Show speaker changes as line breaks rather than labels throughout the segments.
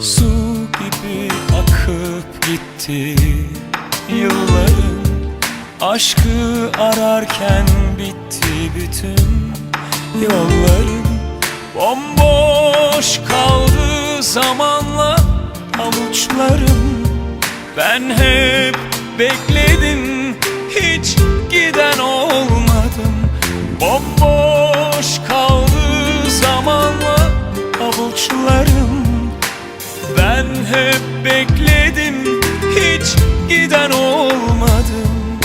Su gibi akıp gitti yıllarım Aşkı ararken bitti bütün yollarım Bomboş kaldı zamanla avuçlarım. Ben hep bekledim hiç giden olmadım. Bomboş kaldı zamanla avuçlarım. Giden olmadım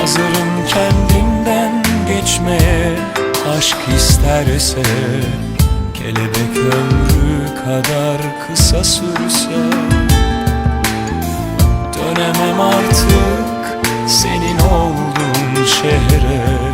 Hazırım kendimden geçmeye Aşk isterse Kelebek ömrü kadar kısa sürse. Dönemem artık senin olduğun şehre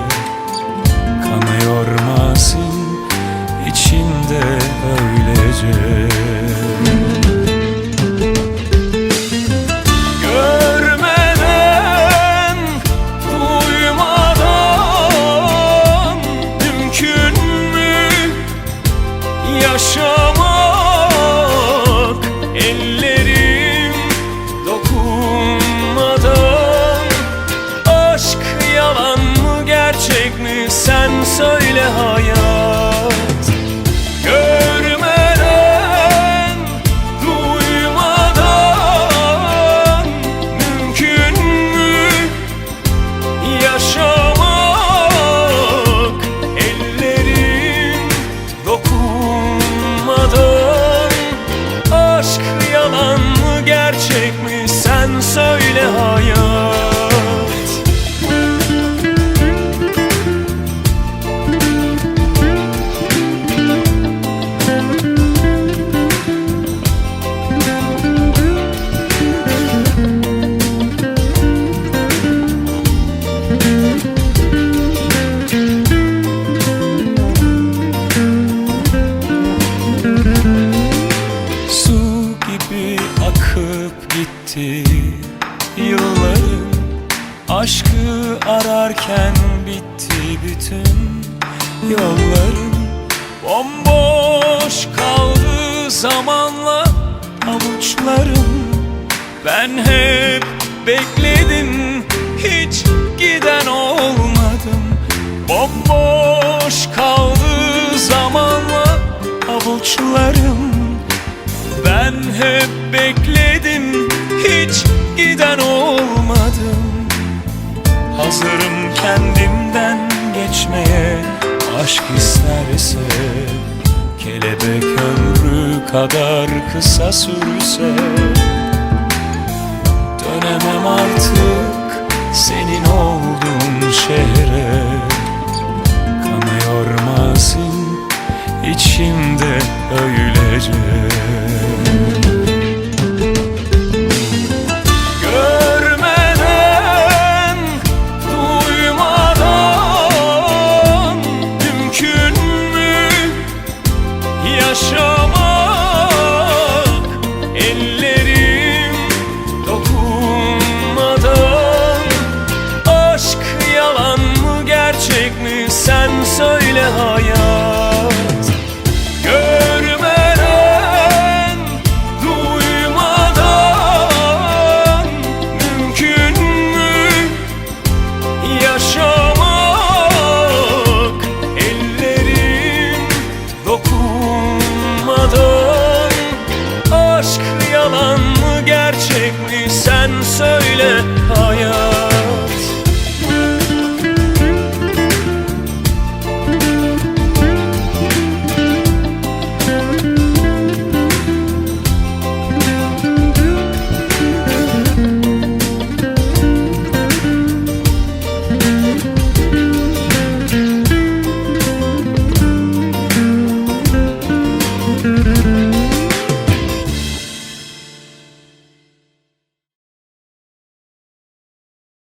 yaşamak? Ellerim dokunmadan. Aşk yalan mı gerçek mi? Sen söyle hayat akıp gitti yıllarım. Aşkı ararken bitti bütün yollarım. Bomboş kaldı zamanla avuçlarım. Ben hep bekledim hiç giden olmadım. Bomboş kaldı zamanla avuçlarım. Ben hep bekledim hiç giden olmadım. Hazırım kendimden geçmeye aşk isterse Kelebek ömrü kadar kısa sürse. Dönemem artık senin olduğun şehre. Kanıyor mazim içimde öylece